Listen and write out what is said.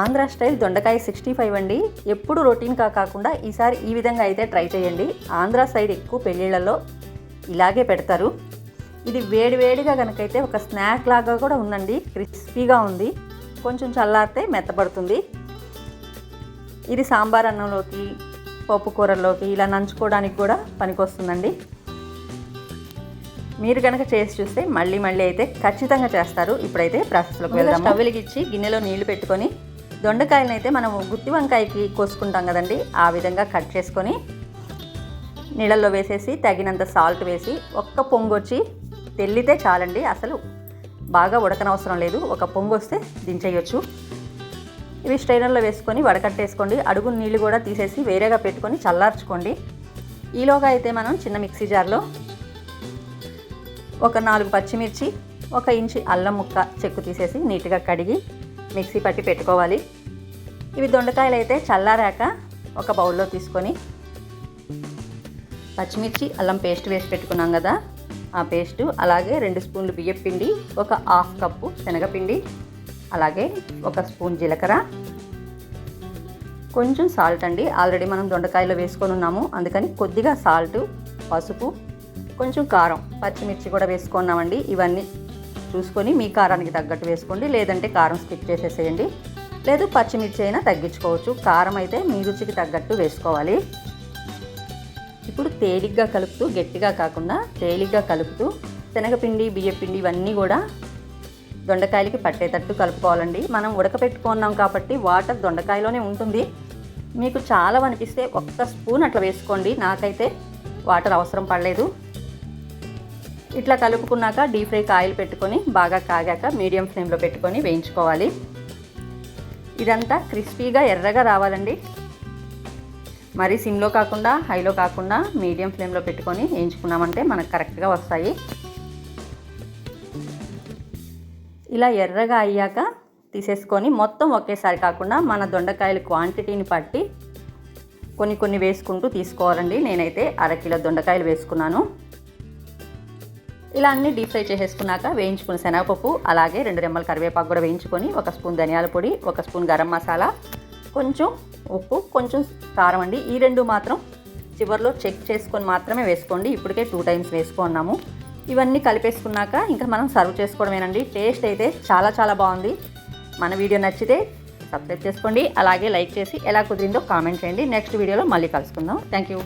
Andhra style దొండకాయ sixty five అండి. ఎప్పుడు రొటీన్గా కాకుండా ఈసారి ఈ విధంగా అయితే ట్రై చేయండి. ఆంధ్ర సైడ్ ఎక్కువ పెళ్ళిళ్ళలో ఇలాగే పెడతారు. ఇది వేడి వేడిగా కనుకైతే ఒక స్నాక్ లాగా కూడా ఉందండి. క్రిస్పీగా ఉంది. కొంచెం చల్లారితే మెత్తపడుతుంది ఇది సాంబార్ అన్నంలోకి పప్పు కూరల్లోకి ఇలా నంచుకోవడానికి కూడా పనికొస్తుందండి. మీరు కనుక చేసి చూస్తే మళ్ళీ మళ్ళీ అయితే ఖచ్చితంగా చేస్తారు. ఇప్పుడైతే ప్రాసెస్లోకి వెళ్దాం స్టవ్ వెలిగించి గిన్నెలో నీళ్ళు పెట్టుకొని దొండకాయలను అయితే మనం గుత్తి వంకాయకి కోసుకుంటాం కదండి. ఆ విధంగా కట్ చేసుకొని నీళ్ళల్లో వేసేసి తగినంత సాల్ట్ వేసి ఒక్క పొంగు వచ్చి తెల్లితే చాలండి. అసలు బాగా ఉడకనవసరం లేదు. ఒక పొంగు వస్తే దించేయొచ్చు. ఇవి స్ట్రైనర్లో వేసుకొని వడకట్టేసుకోండి. అడుగు నీళ్ళు కూడా తీసేసి వేరేగా పెట్టుకొని చల్లార్చుకోండి. ఈలోగా అయితే మనం చిన్న మిక్సీ జార్లో ఒక నాలుగు పచ్చిమిర్చి ఒక ఇంచి అల్లం ముక్క చెక్కు తీసేసి నీట్గా కడిగి మిక్సీ పట్టి పెట్టుకోవాలి. ఇవి దొండకాయలు అయితే చల్లారాక ఒక బౌల్లో తీసుకొని పచ్చిమిర్చి అల్లం పేస్ట్ వేసి పెట్టుకున్నాం కదా. ఆ పేస్ట్ అలాగే రెండు స్పూన్లు బియ్యం పిండి ఒక హాఫ్ కప్పు శనగపిండి అలాగే ఒక స్పూన్ జీలకర్ర. కొంచెం సాల్ట్ అండి. ఆల్రెడీ మనం దొండకాయలో వేసుకొని ఉన్నాము. అందుకని కొద్దిగా సాల్ట్ పసుపు కొంచెం కారం పచ్చిమిర్చి కూడా వేసుకున్నామండి. ఇవన్నీ చూసుకొని మీ కారానికి తగ్గట్టు వేసుకోండి. లేదంటే కారం స్కిప్ చేసేసేయండి. లేదు పచ్చిమిర్చి అయినా తగ్గించుకోవచ్చు. కారం అయితే మీ రుచికి తగ్గట్టు వేసుకోవాలి. ఇప్పుడు తేలిగ్గా కలుపుతూ గట్టిగా కాకుండా తేలిగ్గా కలుపుతూ శనగపిండి బియ్యపిండి ఇవన్నీ కూడా దొండకాయలకి పట్టేటట్టు కలుపుకోవాలండి. మనం ఉడకపెట్టుకున్నాం కాబట్టి వాటర్ దొండకాయలోనే ఉంటుంది. మీకు చాలా అనిపిస్తే ఒక్క స్పూన్ అట్లా వేసుకోండి. నాకైతే వాటర్ అవసరం పడలేదు. ఇట్లా కలుపుకున్నాక డీప్ ఫ్రైకి ఆయిల్ పెట్టుకొని బాగా కాగాక మీడియం ఫ్లేమ్లో పెట్టుకొని వేయించుకోవాలి. ఇదంతా క్రిస్పీగా ఎర్రగా రావాలండి. మరీ సిమ్లో కాకుండా హైలో కాకుండా మీడియం ఫ్లేమ్లో పెట్టుకొని వేయించుకున్నామంటే మనకు కరెక్ట్గా వస్తాయి. ఇలా ఎర్రగా అయ్యాక తీసేసుకొని మొత్తం ఒకేసారి కాకుండా మన దొండకాయల క్వాంటిటీని బట్టి కొన్ని కొన్ని వేసుకుంటూ తీసుకోవాలండి. నేనైతే అరకిలో దొండకాయలు వేసుకున్నాను. ఇలా అన్ని డీప్ ఫ్రై చేసేసుకున్నాక వేయించుకున్న శనగపప్పు అలాగే రెండు రెమ్మల కరివేపాకు కూడా వేయించుకొని ఒక స్పూన్ ధనియాల పొడి ఒక స్పూన్ గరం మసాలా కొంచెం ఉప్పు కొంచెం కారం అండి. ఈ రెండు మాత్రం చివరిలో చెక్ చేసుకొని మాత్రమే వేసుకోండి. ఇప్పటికే టూ టైమ్స్ వేసుకున్నాము ఇవన్నీ కలిపేసుకున్నాక ఇంకా మనం సర్వ్ చేసుకోవడమేనండి. టేస్ట్ అయితే చాలా చాలా బాగుంది. మన వీడియో నచ్చితే సబ్స్క్రైబ్ చేసుకోండి. అలాగే లైక్ చేసి ఎలా కుదిరిందో కామెంట్ చేయండి. నెక్స్ట్ వీడియోలో మళ్ళీ కలుసుకుందాం. Thank you.